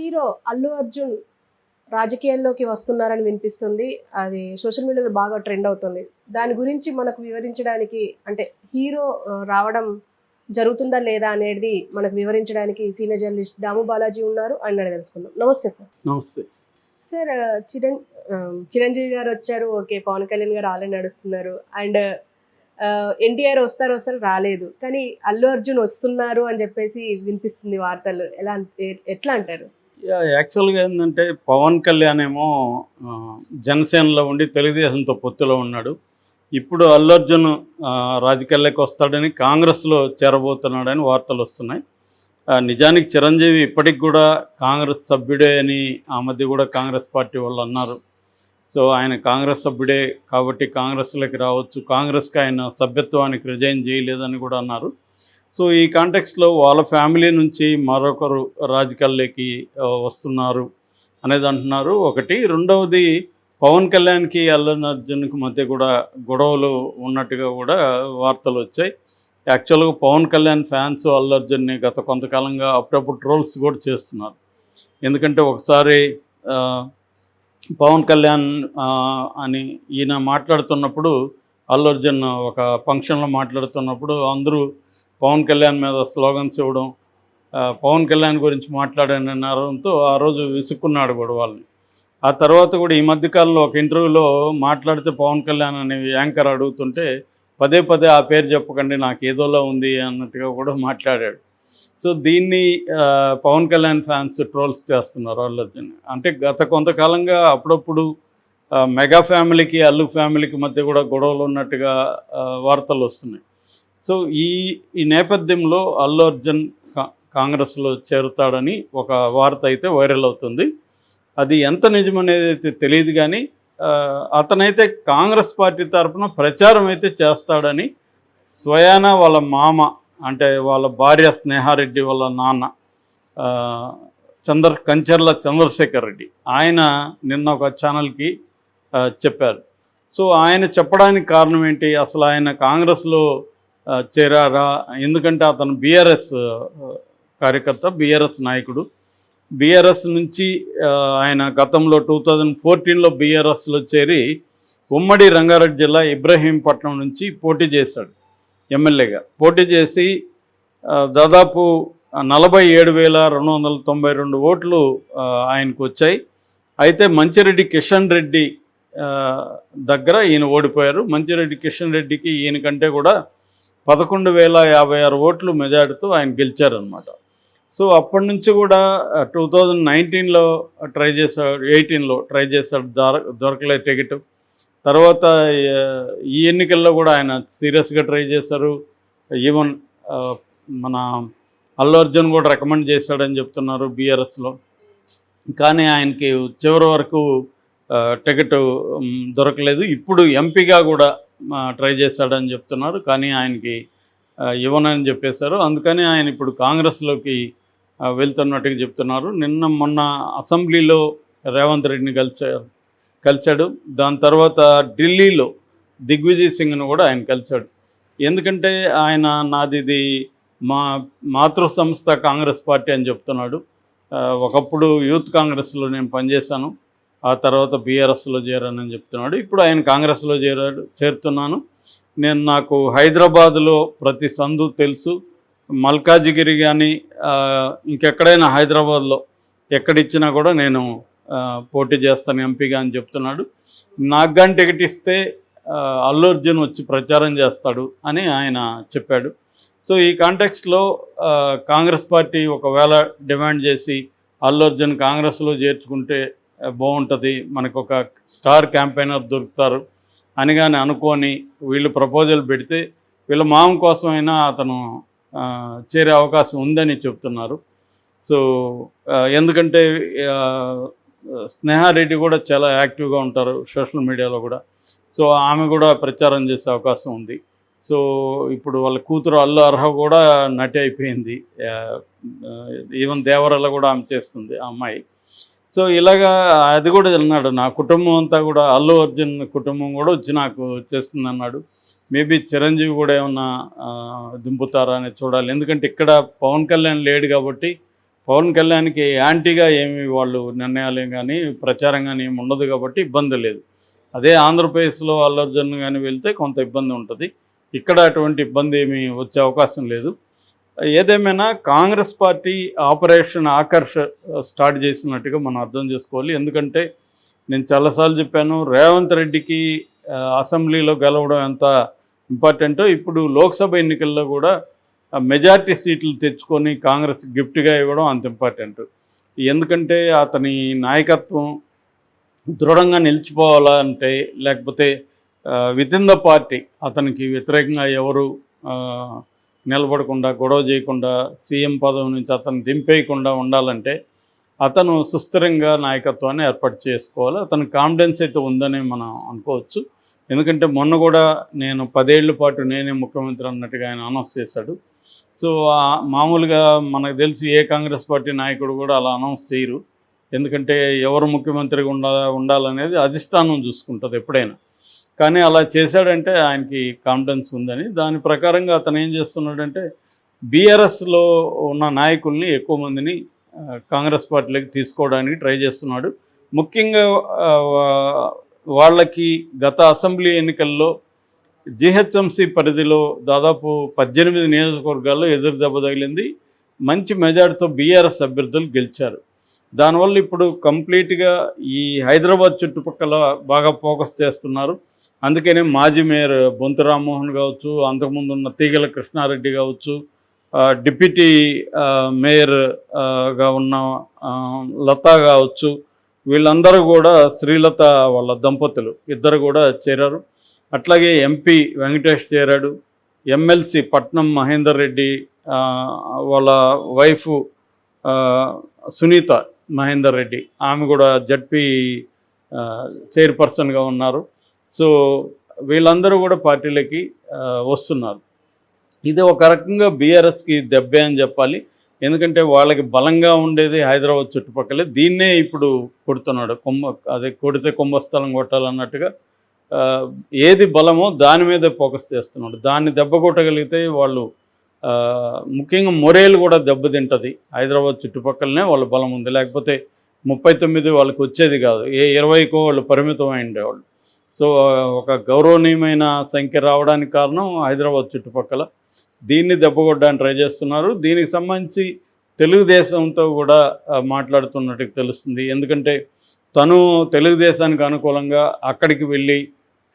Hero Allu Arjun రాజకీయాల్లోకి వస్తున్నారని వినిపిస్తుంది. అది సోషల్ మీడియాలో బాగా ట్రెండ్ అవుతుంది. దాని గురించి మనకు వివరించడానికి అంటే హీరో రావడం జరుగుతుందా లేదా అనేది మనకు వివరించడానికి సీనియర్ జర్నలిస్ట్ దాము బాలాజీ ఉన్నారు ఆయన అడిగి తెలుసుకుందాం. నమస్తే సార్. నమస్తే. సార్ చిరం చిరంజీవి గారు వచ్చారు. ఓకే పవన్ కళ్యాణ్ గారు ఆల్రెడీ నడుస్తున్నారు. అండ్ ఎన్టీఆర్ వస్తారు వస్తారు రాలేదు. కానీ అల్లు అర్జున్ వస్తున్నారు అని చెప్పేసి వినిపిస్తుంది వార్తలు. ఎలా అన్- ఎట్లా అంటారు? యాక్చువల్గా ఏంటంటే పవన్ కళ్యాణ్ ఏమో జనసేనలో ఉండి తెలుగుదేశంతో పొత్తులో ఉన్నాడు. ఇప్పుడు అల్లు అర్జున్ రాజకీయాల్లోకి వస్తాడని కాంగ్రెస్లో చేరబోతున్నాడని వార్తలు వస్తున్నాయి. నిజానికి చిరంజీవి ఇప్పటికి కూడా కాంగ్రెస్ సభ్యుడే అని ఆ మధ్య కూడా కాంగ్రెస్ పార్టీ వాళ్ళు అన్నారు. సో ఆయన కాంగ్రెస్ సభ్యుడే కాబట్టి కాంగ్రెస్లోకి రావచ్చు. కాంగ్రెస్కి ఆయన సభ్యత్వానికి రిజైన్ చేయలేదని కూడా అన్నారు. సో ఈ కాంటెక్స్లో వాళ్ళ ఫ్యామిలీ నుంచి మరొకరు రాజకీయాల్లోకి వస్తున్నారు అనేది అంటున్నారు. ఒకటి. రెండవది పవన్ కళ్యాణ్కి అల్లు అర్జున్కి మధ్య కూడా గొడవలు ఉన్నట్టుగా కూడా వార్తలు వచ్చాయి. యాక్చువల్గా పవన్ కళ్యాణ్ ఫ్యాన్స్ అల్లు అర్జున్ని గత కొంతకాలంగా అప్పుడప్పుడు ట్రోల్స్ కూడా చేస్తున్నారు. ఎందుకంటే ఒకసారి పవన్ కళ్యాణ్ అని ఈయన మాట్లాడుతున్నప్పుడు అల్లు అర్జున్ ఒక ఫంక్షన్లో మాట్లాడుతున్నప్పుడు అందరూ పవన్ కళ్యాణ్ మీద స్లోగన్స్ ఇవ్వడం పవన్ కళ్యాణ్ గురించి మాట్లాడాను అనడంతో ఆ రోజు విసుక్కున్నాడు కూడా వాళ్ళని. ఆ తర్వాత కూడా ఈ మధ్యకాలంలో ఒక ఇంటర్వ్యూలో మాట్లాడితే పవన్ కళ్యాణ్ అనే యాంకర్ అడుగుతుంటే పదే పదే ఆ పేరు చెప్పకండి నాకు ఏదోలా ఉంది అన్నట్టుగా కూడా మాట్లాడాడు. సో దీన్ని పవన్ కళ్యాణ్ ఫ్యాన్స్ ట్రోల్స్ చేస్తున్నారు అల్లు అర్జున్. అంటే గత కొంతకాలంగా అప్పుడప్పుడు మెగా ఫ్యామిలీకి అల్లు ఫ్యామిలీకి మధ్య కూడా గొడవలు ఉన్నట్టుగా వార్తలు వస్తున్నాయి. సో ఈ ఈ నేపథ్యంలో అల్లు అర్జున్ కా- కాంగ్రెస్లో చేరుతాడని ఒక వార్త అయితే వైరల్ అవుతుంది. అది ఎంత నిజమనేది అయితే తెలియదు కానీ అతనైతే కాంగ్రెస్ పార్టీ తరఫున ప్రచారం అయితే చేస్తాడని స్వయాన వాళ్ళ మామ అంటే వాళ్ళ భార్య స్నేహారెడ్డి వాళ్ళ నాన్న చంద్ర కంచర్ల చంద్రశేఖర్ రెడ్డి ఆయన నిన్న ఒక ఛానల్కి చెప్పారు. సో ఆయన చెప్పడానికి కారణం ఏంటి? అసలు ఆయన కాంగ్రెస్లో చేరారా ఎందుకంటే అతను బీఆర్ఎస్ కార్యకర్త బీఆర్ఎస్ నాయకుడు. బీఆర్ఎస్ నుంచి ఆయన గతంలో టూ థౌజండ్ ఫోర్టీన్లో బీఆర్ఎస్లో చేరి ఉమ్మడి రంగారెడ్డి జిల్లా ఇబ్రహీంపట్నం నుంచి పోటీ చేశాడు ఎమ్మెల్యేగా. పోటీ చేసి దాదాపు నలభై ఏడు వేల రెండు వందల తొంభై రెండు ఓట్లు ఆయనకు వచ్చాయి. అయితే మంచిరెడ్డి కిషన్ రెడ్డి దగ్గర ఈయన ఓడిపోయారు. మంచిరెడ్డి కిషన్ రెడ్డికి ఈయన కంటే కూడా పదకొండు వేల యాభై ఆరు ఓట్లు మెజార్టీతో ఆయన గెలిచారనమాట సో అప్పటి నుంచి కూడా టూ థౌజండ్ నైన్టీన్లో ట్రై చేశాడు ఎయిటీన్లో ట్రై చేశాడు దొర దొరకలేదు టికెట్. తర్వాత ఈ ఎన్నికల్లో కూడా ఆయన సీరియస్గా ట్రై చేశారు. ఈవెన్ మన అల్లు అర్జున్ కూడా రికమెండ్ చేశాడని చెప్తున్నారు బీఆర్ఎస్లో. కానీ ఆయనకి చివరి వరకు టికెట్ దొరకలేదు. ఇప్పుడు ఎంపీగా కూడా ట్రై చేశాడని చెప్తున్నారు. కానీ ఆయనకి ఇవ్వనని చెప్పేశారు. అందుకని ఆయన ఇప్పుడు కాంగ్రెస్లోకి వెళ్తున్నట్టుగా చెప్తున్నారు. నిన్న మొన్న అసెంబ్లీలో రేవంత్ రెడ్డిని కలిశారు కలిశాడు. దాని తర్వాత ఢిల్లీలో దిగ్విజయ్ సింగ్ను కూడా ఆయన కలిశాడు. ఎందుకంటే ఆయన నాదిది మా మాతృ సంస్థ కాంగ్రెస్ పార్టీ అని చెప్తున్నాడు. ఒకప్పుడు యూత్ కాంగ్రెస్లో నేను పనిచేశాను. ఆ తర్వాత బీఆర్ఎస్లో చేరానని చెప్తున్నాడు. ఇప్పుడు ఆయన కాంగ్రెస్లో చేరాడు చేరుతున్నాను. నేను నాకు హైదరాబాద్లో ప్రతి సందు తెలుసు. మల్కాజిగిరి కానీ ఇంకెక్కడైనా హైదరాబాద్లో ఎక్కడిచ్చినా కూడా నేను పోటీ చేస్తాను ఎంపీగా అని చెప్తున్నాడు. నాకు కానీ టికెట్ ఇస్తే అల్లు అర్జున్ వచ్చి ప్రచారం చేస్తాడు అని ఆయన చెప్పాడు. సో ఈ కాంటెక్స్ట్లో కాంగ్రెస్ పార్టీ ఒకవేళ డిమాండ్ చేసి అల్లు అర్జున్ కాంగ్రెస్లో చేర్చుకుంటే బాగుంటుంది మనకు ఒక స్టార్ క్యాంపెయినర్ దొరుకుతారు అని కానీ అనుకొని వీళ్ళు ప్రపోజల్ పెడితే వీళ్ళ మామ కోసమైనా అతను చేరే అవకాశం ఉందని చెప్తున్నారు. సో ఎందుకంటే స్నేహారెడ్డి కూడా చాలా యాక్టివ్గా ఉంటారు సోషల్ మీడియాలో కూడా. సో ఆమె కూడా ప్రచారం చేసే అవకాశం ఉంది. సో ఇప్పుడు వాళ్ళ కూతురు అల్లు అర్హ కూడా నటి అయిపోయింది. ఈవెన్ దేవరల్ల కూడా ఆమె చేస్తుంది ఆ అమ్మాయి. సో ఇలాగా అది కూడా అన్నాడు నా కుటుంబం అంతా కూడా అల్లు అర్జున్ కుటుంబం కూడా వచ్చి నాకు చేస్తుంది అన్నాడు. మేబీ చిరంజీవి కూడా ఏమన్నా దింపుతారా అని చూడాలి. ఎందుకంటే ఇక్కడ పవన్ కళ్యాణ్ లేడు కాబట్టి పవన్ కళ్యాణ్కి యాంటీగా ఏమి వాళ్ళు నిర్ణయాలు కానీ ప్రచారం కానీ ఏమి ఉండదు కాబట్టి ఇబ్బంది లేదు. అదే ఆంధ్రప్రదేశ్లో అల్లు అర్జున్ కానీ వెళ్తే కొంత ఇబ్బంది ఉంటుంది. ఇక్కడ అటువంటి ఇబ్బంది ఏమీ వచ్చే అవకాశం లేదు. ఏదేమైనా కాంగ్రెస్ పార్టీ ఆపరేషన్ ఆకర్ష స్టార్ట్ చేసినట్టుగా మనం అర్థం చేసుకోవాలి. ఎందుకంటే నేను చాలాసార్లు చెప్పాను రేవంత్ రెడ్డికి అసెంబ్లీలో గెలవడం ఎంత ఇంపార్టెంటో ఇప్పుడు లోక్సభ ఎన్నికల్లో కూడా మెజార్టీ సీట్లు తెచ్చుకొని కాంగ్రెస్ గిఫ్ట్గా ఇవ్వడం అంత ఇంపార్టెంట్. ఎందుకంటే అతని నాయకత్వం దృఢంగా నిలిచిపోవాలంటే లేకపోతే విత్ ఇన్ ద పార్టీ అతనికి వ్యతిరేకంగా ఎవరు నిలబడకుండా గొడవ చేయకుండా సీఎం పదవి నుంచి అతను దింపేయకుండా ఉండాలంటే అతను సుస్థిరంగా నాయకత్వాన్ని ఏర్పాటు చేసుకోవాలి. అతను కాన్ఫిడెన్స్ అయితే ఉందని మనం అనుకోవచ్చు. ఎందుకంటే మొన్న కూడా నేను పదేళ్ళ పాటు నేనే ముఖ్యమంత్రి అన్నట్టుగా ఆయన అనౌన్స్ చేశాడు. సో మామూలుగా మనకు తెలిసి ఏ కాంగ్రెస్ పార్టీ నాయకుడు కూడా అలా అనౌన్స్ చేయరు. ఎందుకంటే ఎవరు ముఖ్యమంత్రిగా ఉండాలనేది అధిష్టానం చూసుకుంటుంది ఎప్పుడైనా. కానీ అలా చేశాడంటే ఆయనకి కాన్ఫిడెన్స్ ఉందని. దాని ప్రకారంగా అతను ఏం చేస్తున్నాడంటే బీఆర్ఎస్లో ఉన్న నాయకుల్ని ఎక్కువ మందిని కాంగ్రెస్ పార్టీలోకి తీసుకోవడానికి ట్రై చేస్తున్నాడు. ముఖ్యంగా వాళ్ళకి గత అసెంబ్లీ ఎన్నికల్లో జిహెచ్ఎంసీ పరిధిలో దాదాపు పద్దెనిమిది నియోజకవర్గాల్లో ఎదురు దెబ్బ తగిలింది. మంచి మెజార్టీతో బీఆర్ఎస్ అభ్యర్థులు గెలిచారు. దానివల్ల ఇప్పుడు కంప్లీట్గా ఈ హైదరాబాద్ చుట్టుపక్కల బాగా ఫోకస్ చేస్తున్నారు. అందుకనే మాజీ మేయర్ బొంతు రామ్మోహన్ కావచ్చు అంతకుముందు ఉన్న తీగల కృష్ణారెడ్డి కావచ్చు డిప్యూటీ మేయర్గా ఉన్న లతా కావచ్చు వీళ్ళందరూ కూడా శ్రీలత వాళ్ళ దంపతులు. ఇద్దరు కూడా చేరారు. అట్లాగే ఎంపీ వెంకటేష్ చేరాడు. ఎమ్మెల్సీ పట్నం మహేందర్ రెడ్డి వాళ్ళ వైఫ్ సునీత మహేందర్ రెడ్డి. ఆమె కూడా జడ్పీ చైర్పర్సన్గా ఉన్నారు. సో వీళ్ళందరూ కూడా పార్టీలకి వస్తున్నారు. ఇది ఒక రకంగా బీఆర్ఎస్కి దెబ్బే అని చెప్పాలి. ఎందుకంటే వాళ్ళకి బలంగా ఉండేది హైదరాబాద్ చుట్టుపక్కలే. దీన్నే ఇప్పుడు కొడుతున్నాడు. కొమ్మ అదే కొడితే కుంభస్థలం కొట్టాలన్నట్టుగా ఏది బలమో దాని మీదే ఫోకస్ చేస్తున్నాడు. దాన్ని దెబ్బ కొట్టగలిగితే వాళ్ళు ముఖ్యంగా మొరేలు కూడా దెబ్బతింటుంది హైదరాబాద్ చుట్టుపక్కలనే వాళ్ళ బలం ఉంది. లేకపోతే ముప్పై తొమ్మిది వాళ్ళకి వచ్చేది కాదు. ఏ ఇరవైకో వాళ్ళు పరిమితం అయి ఉండేవాళ్ళు సో ఒక గౌరవనీయమైన సంఖ్య రావడానికి కారణం హైదరాబాద్ చుట్టుపక్కల. దీన్ని దెబ్బకొట్టడానికి ట్రై చేస్తున్నారు. దీనికి సంబంధించి తెలుగుదేశంతో కూడా మాట్లాడుతున్నట్టు తెలుస్తుంది. ఎందుకంటే తను తెలుగుదేశానికి అనుకూలంగా అక్కడికి వెళ్ళి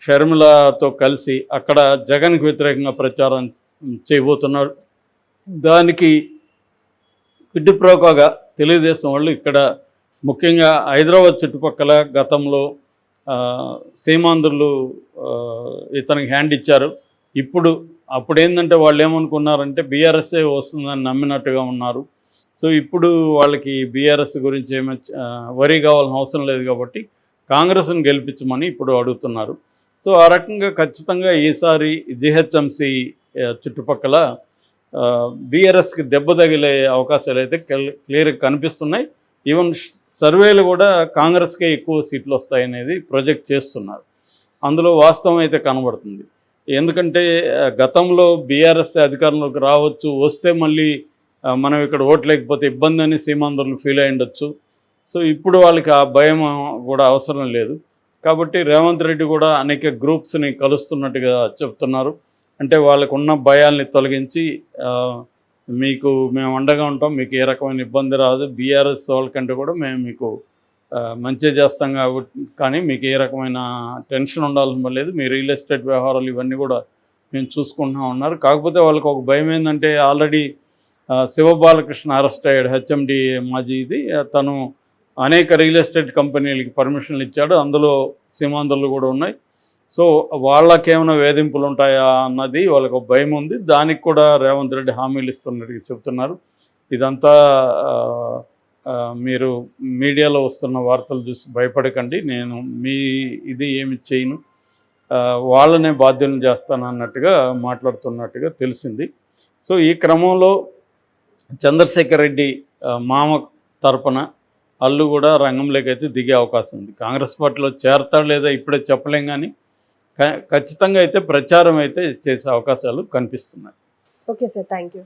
షర్మిలతో కలిసి అక్కడ జగన్కి వ్యతిరేకంగా ప్రచారం చేయబోతున్నారు. దానికి కిడ్డుప్రోకోగా తెలుగుదేశం వాళ్ళు ఇక్కడ ముఖ్యంగా హైదరాబాద్ చుట్టుపక్కల గతంలో సీమాంధ్రులు ఇతనికి హ్యాండ్ ఇచ్చారు. ఇప్పుడు అప్పుడు ఏంటంటే వాళ్ళు ఏమనుకున్నారంటే బీఆర్ఎస్ఏ వస్తుందని నమ్మినట్టుగా ఉన్నారు. సో ఇప్పుడు వాళ్ళకి బీఆర్ఎస్ గురించి ఏమీ వరి కావాల్సిన అవసరం లేదు కాబట్టి కాంగ్రెస్ని గెలిపించమని ఇప్పుడు అడుగుతున్నారు. సో ఆ రకంగా ఖచ్చితంగా ఈసారి జిహెచ్ఎంసి చుట్టుపక్కల బీఆర్ఎస్కి దెబ్బ తగిలే అవకాశాలు అయితే క్లియర్గా కనిపిస్తున్నాయి. ఈవెన్ సర్వేలు కూడా కాంగ్రెస్కే ఎక్కువ సీట్లు వస్తాయనేది ప్రొజెక్ట్ చేస్తున్నారు. అందులో వాస్తవం అయితే కనబడుతుంది. ఎందుకంటే గతంలో బీఆర్ఎస్ అధికారంలోకి రావచ్చు వస్తే మళ్ళీ మనం ఇక్కడ ఓట్లేకపోతే ఇబ్బంది అని సీమాంధ్రులు ఫీల్ అయి ఉండొచ్చు. సో ఇప్పుడు వాళ్ళకి ఆ భయం కూడా అవసరం లేదు. కాబట్టి రేవంత్ రెడ్డి కూడా అనేక గ్రూప్స్ని కలుస్తున్నట్టుగా చెప్తున్నారు. అంటే వాళ్ళకున్న భయాల్ని తొలగించి మీకు మేము అండగా ఉంటాం మీకు ఏ రకమైన ఇబ్బంది రాదు. బీఆర్ఎస్ వాళ్ళకంటే కూడా మేము మీకు మంచి చేస్తాం కాబట్టి కానీ మీకు ఏ రకమైన టెన్షన్ ఉండాల్సిన లేదు. మీ రియల్ ఎస్టేట్ వ్యవహారాలు ఇవన్నీ కూడా మేము చూసుకుంటున్నాం ఉన్నారు. కాకపోతే వాళ్ళకి ఒక భయం ఏంటంటే ఆల్రెడీ శివబాలకృష్ణ అరెస్ట్ అయ్యాడు హెచ్ఎండి మాజీ ఇది. తను అనేక రియల్ ఎస్టేట్ కంపెనీలకి పర్మిషన్లు ఇచ్చాడు. అందులో సీమాంధ్రులు కూడా ఉన్నాయి. సో వాళ్ళకేమైనా వేధింపులు ఉంటాయా అన్నది వాళ్ళకు భయం ఉంది. దానికి కూడా రేవంత్ రెడ్డి హామీలు ఇస్తున్నట్టుగా చెప్తున్నారు ఇదంతా మీరు మీడియాలో వస్తున్న వార్తలు చూసి భయపడకండి. నేను మీ ఇది ఏమి చేయను. వాళ్ళనే బాధ్యులను చేస్తాను అన్నట్టుగా మాట్లాడుతున్నట్టుగా తెలిసింది. సో ఈ క్రమంలో చంద్రశేఖర్ రెడ్డి మామ తరపున అల్లు కూడా రంగంలోకి అయితే దిగే అవకాశం ఉంది. కాంగ్రెస్ పార్టీలో చేరతాడు లేదా ఇప్పుడే చెప్పలేం కానీ ఖచ్చితంగా అయితే ప్రచారం అయితే చేసే అవకాశాలు కనిపిస్తున్నాయి. Okay sir thank you